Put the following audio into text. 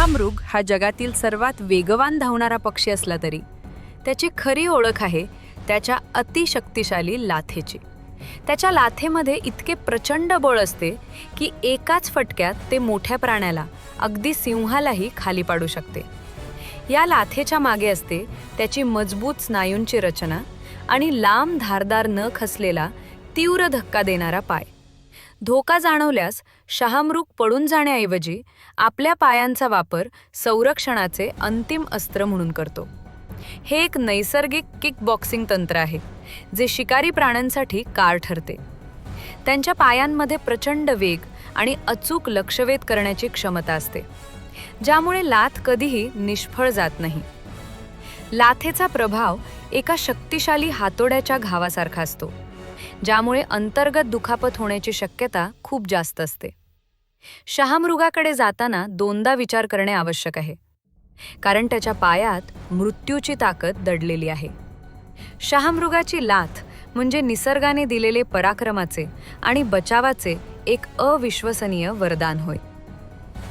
शहामृग हा जगातील सर्वात वेगवान धावणारा पक्षी असला तरी त्याची खरी ओळख आहे त्याच्या अतिशक्तिशाली लाथेची. त्याच्या लाथेमध्ये इतके प्रचंड बळ असते की एकाच फटक्यात ते मोठ्या प्राण्याला अगदी सिंहालाही खाली पाडू शकते. या लाथेच्या मागे असते त्याची मजबूत स्नायूंची रचना आणि लांब धारदार न खसलेला तीव्र धक्का देणारा पाय. धोका जाणवल्यास शहामृग पडून जाण्याऐवजी आपल्या पायांचा वापर संरक्षणाचे अंतिम अस्त्र म्हणून करतो. हे एक नैसर्गिक किकबॉक्सिंग तंत्र आहे जे शिकारी प्राण्यांसाठी कार ठरते. त्यांच्या पायांमध्ये प्रचंड वेग आणि अचूक लक्षवेध करण्याची क्षमता असते ज्यामुळे लाथ कधीही निष्फळ जात नाही. लाथेचा प्रभाव एका शक्तिशाली हातोड्याच्या घावासारखा असतो. ज्यामुळे अंतर्गत दुखापत होण्याची शक्यता खूप जास्त असते. शहामृगाकडे जाताना दोनदा विचार करणे आवश्यक आहे. कारण त्याच्या पायात मृत्यूची ताकद दडलेली आहे. शहामृगाची लाथ म्हणजे निसर्गाने दिलेले पराक्रमाचे आणि बचावाचे एक अविश्वसनीय वरदान होय.